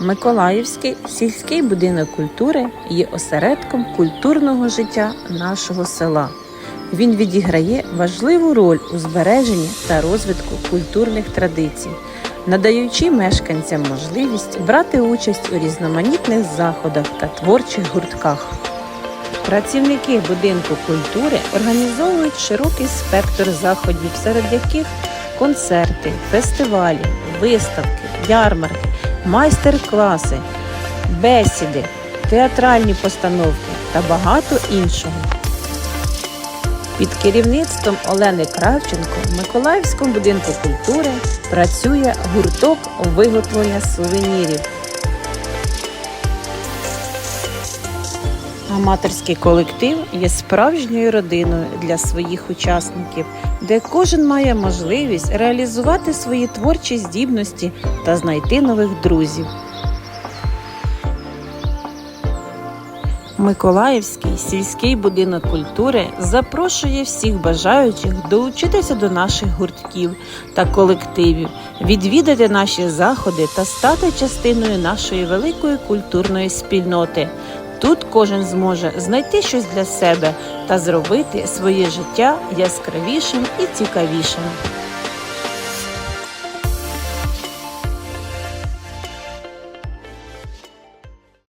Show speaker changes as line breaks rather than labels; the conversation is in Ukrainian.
Миколаївський сільський будинок культури є осередком культурного життя нашого села. Він відіграє важливу роль у збереженні та розвитку культурних традицій, надаючи мешканцям можливість брати участь у різноманітних заходах та творчих гуртках. Працівники будинку культури організовують широкий спектр заходів, серед яких концерти, фестивалі, виставки, ярмарки, майстер-класи, бесіди, театральні постановки та багато іншого. Під керівництвом Олени Кравченко в Миколаївському будинку культури працює гурток виготовлення сувенірів. Аматорський колектив є справжньою родиною для своїх учасників, де кожен має можливість реалізувати свої творчі здібності та знайти нових друзів. Миколаївський сільський будинок культури запрошує всіх бажаючих долучитися до наших гуртків та колективів, відвідати наші заходи та стати частиною нашої великої культурної спільноти. Тут кожен зможе знайти щось для себе та зробити своє життя яскравішим і цікавішим.